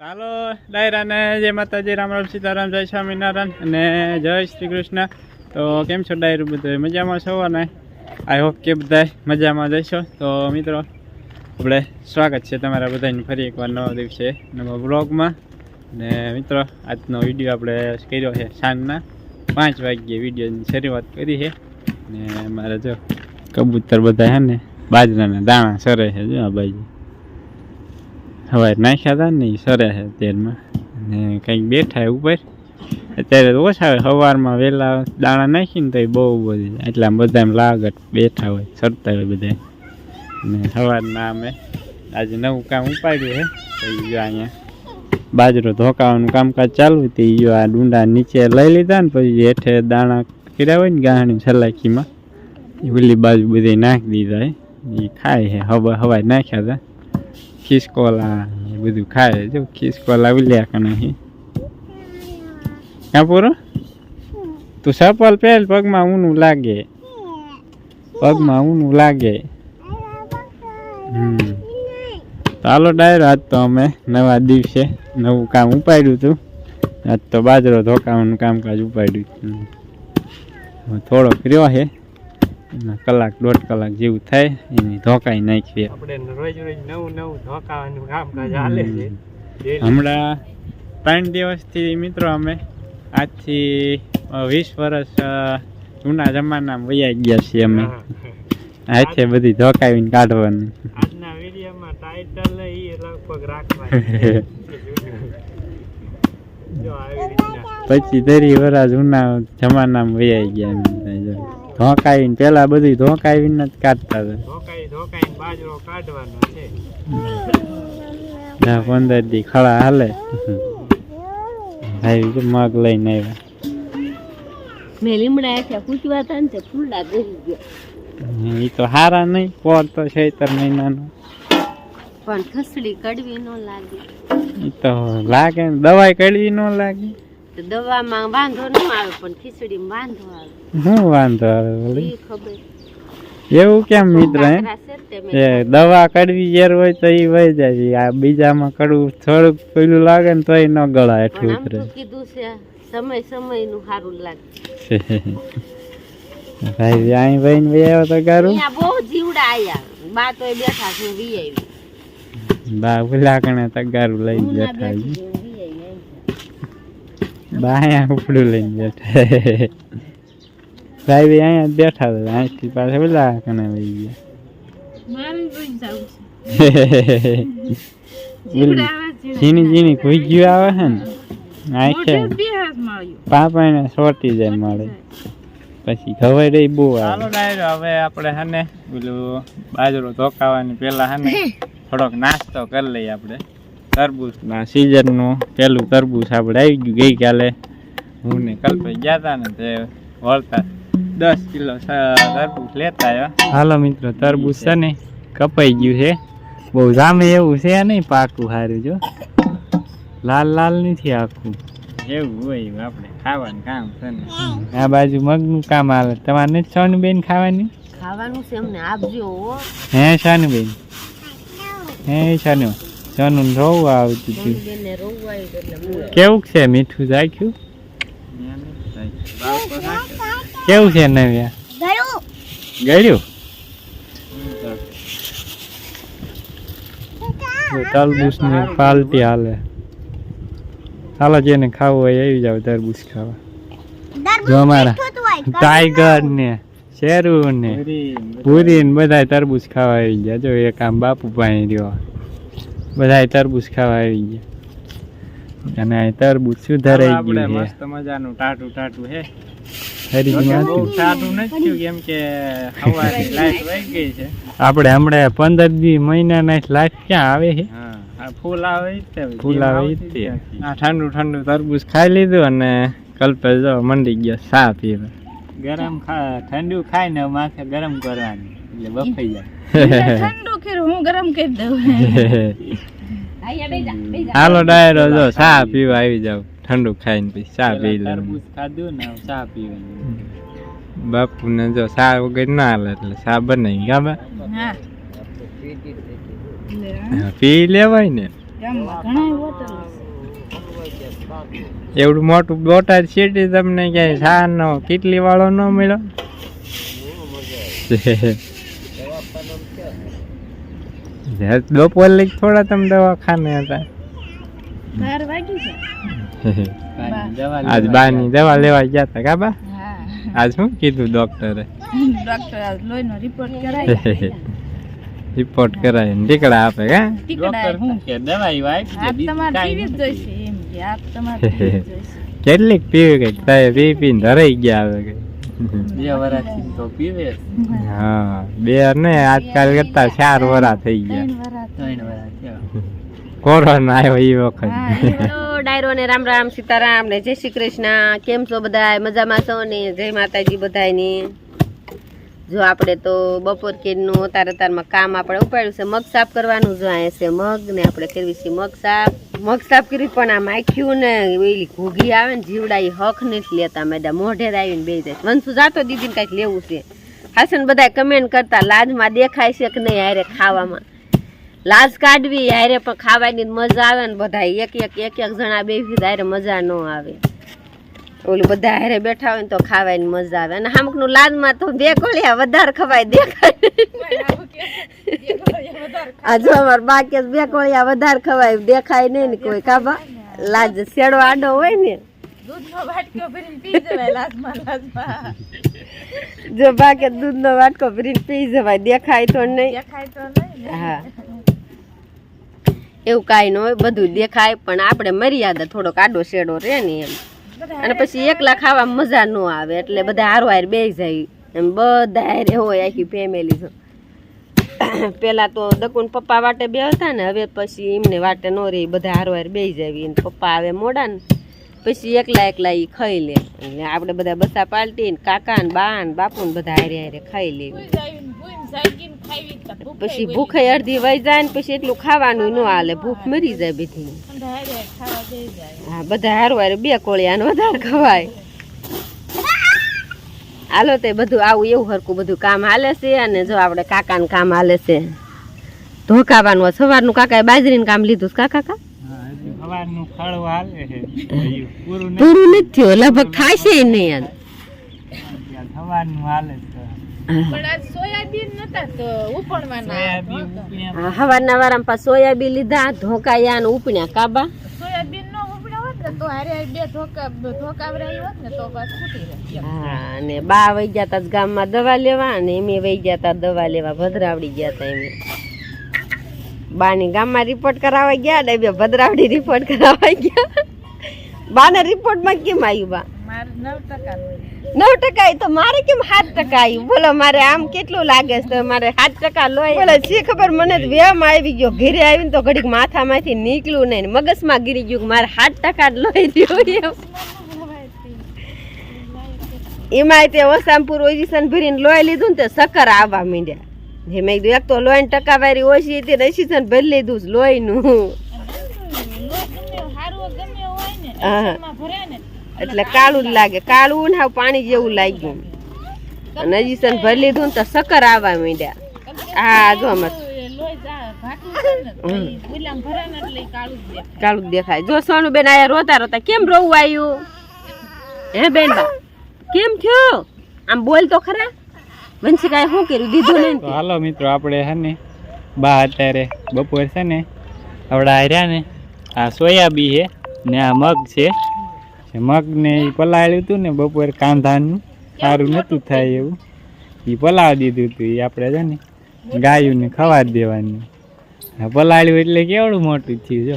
ચાલો ડાયરાને જય માતાજી, રામ રામ સીતારામ, જય સ્વામિનારાયણ અને જય શ્રી કૃષ્ણ. તો કેમ છો ડાયરું બધું મજામાં છો ને આઈ હોપ કે બધા મજામાં જઈશો તો મિત્રો, આપણે સ્વાગત છે તમારા બધાને ફરી એકવાર નવા દિવસે, નવા બ્લોગમાં ને મિત્રો, આજનો વીડિયો આપણે કર્યો છે સાંજના પાંચ વાગ્યે વિડીયોની શરૂઆત કરી છે. ને મારે જો કબૂતર બધા છે ને, બાજરાના દાણા સરે છે, જો આ બાજુ. હવે નાખ્યા હતા ને એ સરે છે તેલમાં. ને કંઈક બેઠા ઉપર. અત્યારે તો ઓછા હોય સવારમાં વહેલા દાણા નાખીને તો બહુ બધી એટલા બધા એમ લાગત બેઠા હોય સરતા હોય બધા. ને સવારના અમે આજે નવું કામ ઉપાડ્યું છે. તો જો અહીંયા બાજરો ધોકાવાનું કામકાજ ચાલુ ઈ જો આ ડુંડા નીચે લઈ લીધા ને પછી હેઠે દાણા કર્યા હોય ને ગાહણી સલાખીમાં એ ઓલી બાજુ બધી નાખી દીધા એ ખાય છે. હવા હવાય નાખ્યા હતા. ખિસકોલા એ બધું ખાય. જો ખિસકોલા ઉલ્યા કે નહીં ક્યાં પૂરો? તું સપલ પહેલ પગમાં ઊનું લાગે. પગમાં ઊનું લાગે. હમ. હાલો ડાયરો, આજ તો અમે નવા દિવસે નવું કામ ઉપાડ્યું હતું. આજ તો બાજરો ધોકાવાનું કામકાજ ઉપાડ્યું થોડો કર્યો છે કલાક દોઢ કલાક જેવું થાય એની ધોકાઈ નાખીએ. આપણે રોજ રોજ નવું નવું ધોકાવાનું કામકાજ હાલે છે. હમણાં ત્રણ દિવસથી મિત્રો અમે આજથી વીસ વર્ષ જૂના જમાનામાં વૈયા ગયા છીએ અમે. આજે હાથે બધી ધોકાવીને કાઢવાની. આજના વિડીયોમાં ટાઇટલ એ લગભગ રાખવાની જો આવી રીતના પછી દરી વરા જૂના જમાનામાં વૈયા ગયા ધોકાવીને પેલા બધું ધોકાવીને જ કાઢતા હતા. ધોકાઈ ધોકાઈને બાજરો કાઢવાનો છે. ના પંદર દી ખળા હાલે. ભાઈ જો મગ લઈને આવ્યા. મેં લીમડા હેઠા પૂછવા હતા ને ફૂલડા ગરી ગયા. એ તો હારા નહીં પોર તો છેતર મહિનાનો. પણ ખસડી કડવી ન લાગે. એ તો લાગે ને દવાઈ કડવી ન લાગે. તો દવામાં વાંધો ન આવે પણ ખીચડીમાં વાંધો આવે. શું વાંધો આવે બોલી ખબર. એવું કેમ મિત્ર તે એ દવા કડવી ઝેર હોય તો એ વહી જાય આ બીજામાં કડવું થોડુંક પેલું લાગે ને તોય ન ગળાય એટલું ઉતરે. કીધું છે સમય સમયનું સારું લાગે. ભાઈ ભાઈ આવ્યો તો ગારું? બહુ જીવડા આયા. બા તો બેઠા છે વી આવી બા પેલા કણે તગારું ગારું લઈ બેઠા બા ઉપડું લઈને બેઠા. ભાઈ અહીંયા બેઠા હતા અહીંથી પાછા પેલા વહી ગયા. ઝીણી ઝીણી ઝીણી ગયું આવે છે ને? આંખે પાપાને સોટી જાય મળે. પછી ખબર રહી બહુ આવે. ચાલો હવે આપણે હે ને પેલું બાજરો ધોકાવાની પેલા હે ને થોડોક નાસ્તો કરી લઈએ આપણે. તરબૂચના સિઝનનું પેલું તરબૂચ આપણે આવી ગયું ગઈકાલે. હું ને કલ્પે ગયા હતા ને તે વળતા દસ કિલો સ- તરબૂચ લેતા આવ્યા હાલો મિત્રો તરબૂચ છે ને કપાઈ ગયું છે. બહુ જામે એવું છે નહીં પાકું સારું જો. લાલ લાલ નથી આખું. એવું હોય આપણે ખાવાનું કામ છે ને. આ બાજુ મગનું કામ આવે તમારે નથી સોનું બેન ખાવાની? ખાવાનું છે અમને આપજો હે. સોનું હે સોનું સોનું રોવું આવતું હતું. કેવું છે મીઠું જાખ્યું કેવું છે નવ્યા? ગળ્યું? તરબૂચ ને પાલટી હાલે. હાલો જેને ખાવું હોય આવી જાવ તરબૂચ ખાવા. જો અમારા ટાઈગર ને શેરુ ને પૂરી ને બધા તરબૂચ ખાવા આવી ગયા. જો એક આમ બાપુ પાસે રહ્યો. બધા તરબૂચ ખાવા આવી ગયા. અને આ તરબૂચ ધરાઈ ગયું છે. મસ્ત મજાનું ટાટું ટાટું હે. આપણે હમણાં પંદર દી મહિનાના લાઈટ ક્યાં આવે છે? ફૂલ આવે ફૂલ આવે ઠંડુ ઠંડુ તરબૂચ ખાઈ લીધું અને કલ્પે જો મંડી ગયો ચા પીવા ગરમ ખા ઠંડુ ખાય ને માથે ગરમ કરવાની. એટલે બફાઈ જાય. ઠંડુ ખીરું હું ગરમ કરી દઉં. અહીંયા બેજા બેજા. હાલો ડાયરો જો ચા પીવા આવી જાવ ઠંડુ ખાઈને પછી ચા પી લે. ખાધું ને ચા પીવાની. ને જો ચા વગર ના હાલે એટલે ચા બનાવી ગાબા પી લેવાય ને. એવડું મોટું બોટાદ સિટી તમને ક્યાંય સાનો કેટલી વાળો ન મળ્યો? બપોર લઈ થોડા તમે દવાખાને હતા. બાર વાગી છે આજ બાની દવા લેવા ગયા હતા કાબા આજ શું કીધું ડોક્ટરે ડોક્ટર આજ લોહીનો રિપોર્ટ કરાય રિપોર્ટ કરાવીને ટીકડા આપે કા? કે? દવાઈ જોઈશે એમ કે આપ કેટલીક પીવી કંઈક. તારે પી પીને ધરાઈ ગયા આવે કઈ હા બે ને આજકાલ કરતા ચાર વરા થઈ ગયા. ત્રણ કોરોના આવ્યો એ વખત. હેલો ડાયરો ને રામ રામ સીતારામ ને જય શ્રી કૃષ્ણ. કેમ છો બધા મજામાં છો ને? જય માતાજી બધાયની. જો આપણે તો બપોર કેદનું અતાર અતારમાં કામ આપણે ઉપાડ્યું છે, મગ સાફ કરવાનું જો અહીંયા છે મગ ને આપણે કરવી છે મગ સાફ. મગ સાફ કરી પણ આ માખ્યું ને ઓલી ઘૂઘી આવે ને જીવડા એ હક નથી લેતા મેડા મોઢે આવીને બે જાય. વંશુ જાતો દીદીને કાંઈક લેવું છે. હાસન બધા કમેન્ટ કરતા, લાજમાં દેખાય છે કે નહીં હારે ખાવામાં? લાજ કાઢવી, હારે પણ ખાવાની મજા આવે ને બધા એક એક એક એક જણા બે હારે મજા ન આવે. ઓલું બધા હેરે બેઠા હોય ને તો ખાવાની મજા આવે. અને હામકનું લાજમાં તો બે કોળિયા વધારે ખવાય દેખાય. આ જો અમાર બાકી બે કોળિયા વધારે ખવાય દેખાય નહીં ને કોઈ કાબા. લાજ શેડો આડો હોય ને. જો બાકી દૂધનો વાટકો ભરીને પી જવાય દેખાય તો નહીં. દેખાય તો હા. એવું કાંઈ ન હોય બધું દેખાય પણ આપણે મર્યાદા થોડોક આડો શેડો રે ને એમ. અને પછી એકલા ખાવા મજા ન આવે, એટલે બધા હારો હાર બે જાય. એમ બધા હારે હોય આખી ફેમિલી પેલા તો દકુન પપ્પા વાટે બે હતા ને, હવે પછી એમને વાટે ન રહી, બધા હારો હાર બે જાય એને પપ્પા આવે મોડા ને, પછી એકલા એકલા ઈ ખાઈ લે. એટલે આપણે બધા બસા પાલટી ને કાકા ને બા ને બાપુ ને બધા હારે હારે ખાઈ લેવી. પછી ભૂખે અડધી વહી જાય ને પછી એટલું ખાવાનું ન હાલે ભૂખ મરી જાય બધી ઠંડા હારે ખાવા દઈ જાય. હા બધા હારું હારે બે કોળિયા વધારે ખવાય. હાલો તે બધું આવું એવું હરકું બધું કામ હાલે છે અને જો આપણે કાકાનું કામ હાલે છે. ધોકાવાનું સવારનું કાકાએ બાજરીનું કામ લીધું કાકા કા સવારનું ખળું હાલે છે. પૂરું નથી થયું લગભગ થાય છે નહીં સવારનું હાલે આજ સોયાબીન નતા તો ઉપણવાના હા, હવારના વારામાં પાછા સોયાબીન લીધા ધોકાયા ઉપણ્યા કાબા સોયાબીન નો ને તો હારે બે ધોકા ધોકાવરાયું હોત ને તો બસ ફૂટી હા અને બા વહી ગયા તા ગામમાં દવા લેવા અને એમે વહી ગયા તા દવા લેવા. ભદ્રાવડી ગયા તા એમે. બાની ગામમાં રિપોર્ટ કરાવવા ગયા ને બે ભદ્રાવડી રિપોર્ટ કરાવવા ગયા. બાના રિપોર્ટમાં કેમ આવ્યું બા? નવ ટકા એ તો મારે કેમ સાત ટકા આવ્યું બોલો મારે આમ કેટલું લાગે છે? મારે સાત ટકા લોહી. બોલો શી ખબર? મને તો વ્યામ આવી ગયો. ઘરે આવીને તો ઘડીક માથામાંથી નીકળ્યું નહીં મગજમાં ગીરી ગયું મારે સાત ટકા જ લોહી રહ્યું એમ. એમાં તે ઓસામપુર ઓજીસન ભરીને લોહી લીધું ને તે સકર આવવા માંડ્યા. જે મેં કીધું એક તો લોહી ટકાવારી ઓછી હતી ને ભરી લીધું છે લોહીનું. હારું ગમે હોય ને. હા. એટલે કાળું જ લાગે. કાળું ને હાવ પાણી જેવું લાગ્યું. અને ઓજીસન ભરી લીધું ને તો સકર આવવા માંડ્યા. હા જો અમાર કાળું જ દેખાય. કાળું જો સોનું બેન આયા રોતા રોતા કેમ રોવું આવ્યું હે બેન કેમ થયું? આમ બોલ તો ખરા. વંશિકાએ શું કર્યું? દીધું ને તો? હાલો મિત્રો આપણે હે ને બા અત્યારે બપોર છે ને આપણે હાર્યા ને. આ સોયાબી છે ને આ મગ છે. જે મગ ને એ પલાળ્યું હતું ને બપોર કાંધાનું સારું નહોતું થાય એવું. એ પલાળી દીધું હતું એ આપણે છે ને ગાયું ને ખવા જ દેવાનું પલાળ્યું એટલે કેવડું મોટું થયું જો.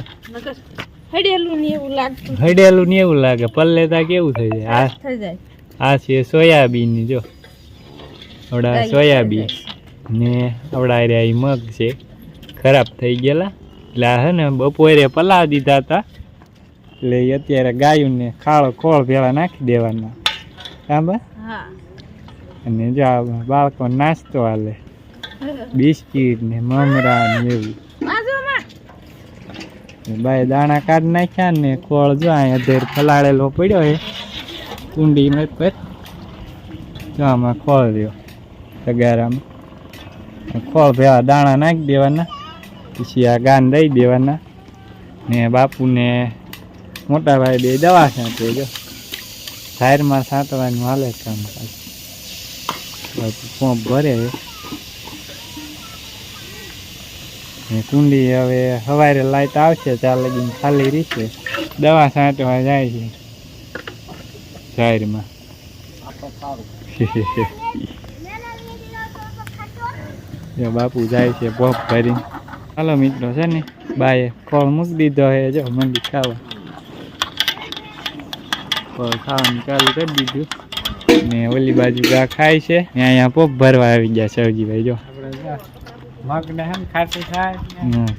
હડેલું ને એવું લાગે હડેલું ને એવું લાગે પલ્લેતા કેવું થઈ જાય? આ થઈ જાય. આ છે સોયાબીન જો. આપણા સોયાબીન. ને આપણા રહ્યા એ મગ છે. ખરાબ થઈ ગયેલા. એટલે આ હે ને બપોરે પલાવ દીધા હતા એટલે અત્યારે ગાયું ને ખાળો ખોળ ભેળા નાખી દેવાના. બરાબર અને જો બાળકો નાસ્તો હાલે. બિસ્કીટ ને મમરા ને એવું. બાય દાણા કાઢી નાખ્યા ને ખોળ જો અહીંયા અધેર ફલાળેલો પડ્યો છે કુંડીમાં પર જો આમાં ખોળ રહ્યો તગારામાં. ખોળ ભેવા દાણા નાખી દેવાના. પછી આ ગાન દઈ દેવાના. ને બાપુને મોટા ભાઈ બે દવા છાંટે જો. ઝાયરમાં છાંટવાનું હાલે કામ પંપ ભરે. ને કુંડી હવે સવારે લાઈટ આવશે, ચાર લગીને ખાલી રહેશે. દવા છાંટવા જાય છે. ઝાયરમાં જો બાપુ જાય છે પંપ ભરીને. હાલો મિત્રો, છે ને? બાએ ખોળ મૂકી દીધો હે જો મંડી ખાવા. ખાવાનું ચાલુ કરી દીધું ને ઓલી બાજુ ગા ખાય છે. ને અહીંયા પોપ ભરવા આવી ગયા સવજીભાઈ જો.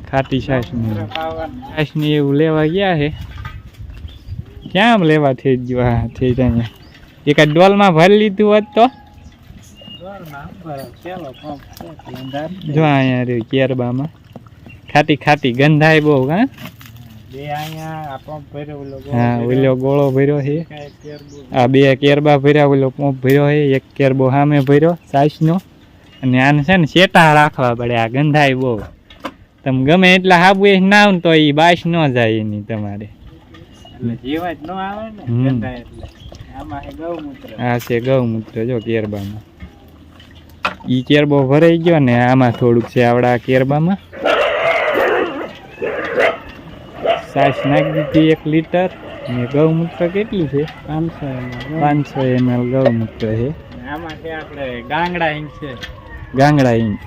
ખાટી છાશ છાશ ને. એવું લેવા ગયા છે. ક્યાં લેવા થઈ ગયું હા થઈ જાય એકાદ ડોલમાં ભરી લીધું હોત તો? જો અહીંયા રહ્યું કેરબામાં. ખાટી ખાટી ગંધાય બહુ હા. હા ઓલો ગોળો ભર્યો છે. આ બે કેરબા ભર્યા ઓલો પોંપ ભર્યો છે એક કેરબો સામે ભર્યો સાઈસનો અને આને છે ને શેટા રાખવા પડે આ ગંધાય બહુ. તમે ગમે એટલા હાબુ એ ના તો એ બાશ ન જાય એની તમારે. હે છે ગૌમૂત્ર જો કેરબામાં. ઈ કેરબો ભરાઈ ગયો ને આમાં થોડુંક છે આવડા કેરબામાં. સાસ નાખી દીધી એક લીટર. ને ગૌમૂત્ર કેટલું છે? પાંચસો એમએલ પાંચસો એમએલ ગૌમૂત્ર છે. આમાં છે આપણે ગાંગડા હિંગ છે. ગાંગડા ઇંચ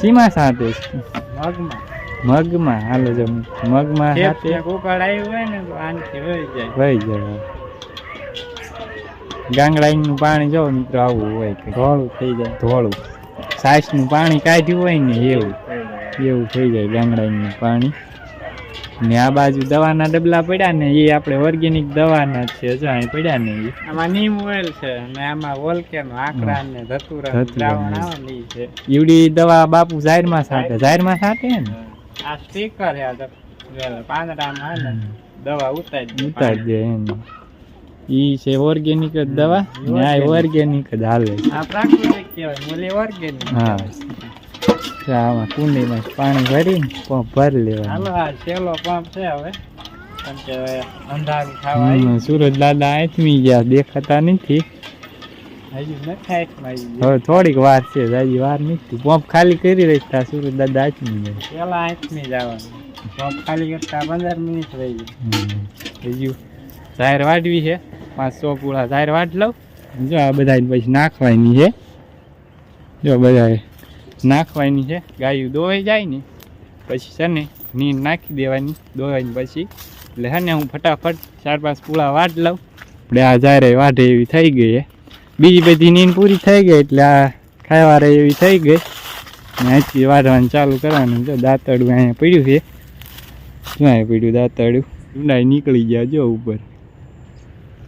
સીમા સાથે મગમાં. મગમાં? હાલો જો મગમાં સાથે. એક ઉકાળ આવ્યું હોય ને તો આનથી વહી જાય. વહી જાય ગાંગડા ઈંગનું પાણી જો મિત્રો આવું હોય કે ધોળું થઈ જાય. ધોળું. સાસનું પાણી કાઢ્યું હોય ને એવું. એવું થઈ જાય ગાંગડા ઈંગનું પાણી. ને આ બાજુ દવાના ડબલા પડ્યા ને એ આપણે ઓર્ગેનિક દવાના છે જો અહીં પડ્યા ને એ આમાં નીમ ઓઇલ છે ને આમાં વોલ્કેનો આકડા ને ધતુરા દ્રાવણ આવે ને ઈ. છે. ઈવડી દવા બાપુ જાહેરમાં છાંટે જાહેરમાં છાંટે ને આ સ્ટીકર છે આ પાંદડામાં ને દવા ઉતારી ઉતારી દે એમ. ઈ છે ઓર્ગેનિક જ દવા ને આ ઓર્ગેનિક જ હાલે આ પ્રાકૃતિક કહેવાય મૂલ્ય ઓર્ગેનિક હા. આમાં કુંડીમાં પાણી ભરીને પંપ ભરી હાલો લેવાનું આ છેલ્લો પંપ છે હવે. કેમ કે અંધારું થવા સુરજ દાદા આથમી ગયા દેખાતા નથી. ગયું. હવે થોડીક વાર છે હજી વાર નથી. પંપ ખાલી કરી રહી તા સુરજ દાદા આથમી ગયા. પેલા આથમી જવાનું. પંપ ખાલી કરતા પંદર મિનિટ રહી ગઈ હમ. બીજું ઝાહેર વાટવી છે. પાંચ સો પૂળા જાહેર વાટ લઉં. જો આ બધા પછી નાખવાની છે. જો બધા નાખવાની છે. ગાયું દોવાઈ જાય ને, પછી છે ને નીંદ નાખી દેવાની, દોવાઈને પછી એટલે છે ને હું ફટાફટ ચાર પાંચ પૂળા વાટ લઉં. આપણે આ ઝારે વાઢે એવી થઈ ગઈ બીજી બધી નીંદ પૂરી થઈ ગઈ એટલે આ ખાવા રહે એવી થઈ ગઈ. ને અહીંથી વાઢવાનું ચાલુ કરવાનું જો દાંતડું અહીંયા પડ્યું છે. શું અહીંયા પડ્યું? દાંતડું? ઊંડાઈ નીકળી ગયા જો ઉપર.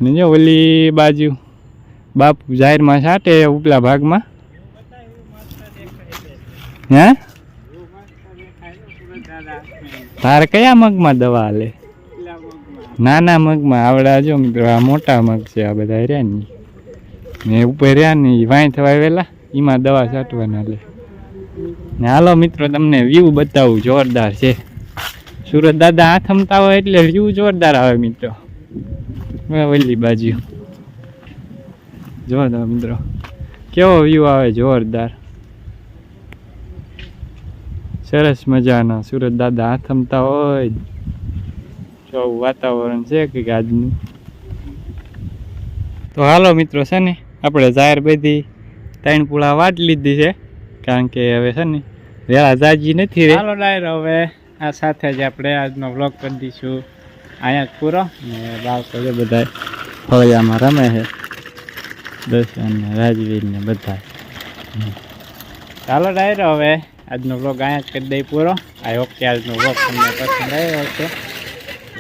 ને જો ઓલી બાજુ બાપુ જાહેરમાં છાંટે ઉપલા ભાગમાં. હે? તારે કયા મગમાં દવા હાલે? નાના મગમાં, આવડા જો મિત્રો, આ મોટા મગ છે, આ બધા રહ્યા ને ને ઉપર રહ્યા ને વાંય થવા આવેલા એમાં દવા છાંટવાના લે. ને હાલો મિત્રો, તમને વ્યૂ બતાવું, જોરદાર છે. સુરત દાદા હાથ અમતા હોય એટલે વ્યૂ જોરદાર આવે મિત્રો. હવે ઓલી બાજુ. જોરદાર મિત્રો. કેવો વ્યૂ આવે જોરદાર? સરસ મજાના. સુરત દાદા થમતા હોય. જોવું વાતાવરણ છે કે આજનું. તો હાલો મિત્રો, છે ને, આપણે જાહેર બધી ત્રણ પૂળા વાટ લીધી છે. કારણ કે હવે છે ને, વેળા જાજી નથી રે. હાલો ડાયરો, હવે આ સાથે જ આપણે આજનો વ્લોગ કરી દઈશું. અહીંયા પૂરો. ને બાળકો છે બધા ફળિયામાં રમે છે. દર્શન રાજવીર ને બધા ચાલો ડાયરો, હવે આજનો વ્લોગ અહીંયા જ કરી દઈ પૂરો. આઈ હોપ કે આજનો વ્લોગ તમને પસંદ આવ્યો હશે.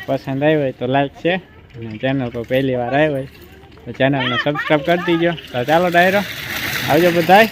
પસંદ આવ્યો હોય તો લાઈક છે. અને ચેનલ પર પહેલી વાર આવ્યો હોય તો ચેનલને સબસ્ક્રાઈબ કરી દીજો. તો ચાલો ડાયરો, આવજો બધાય.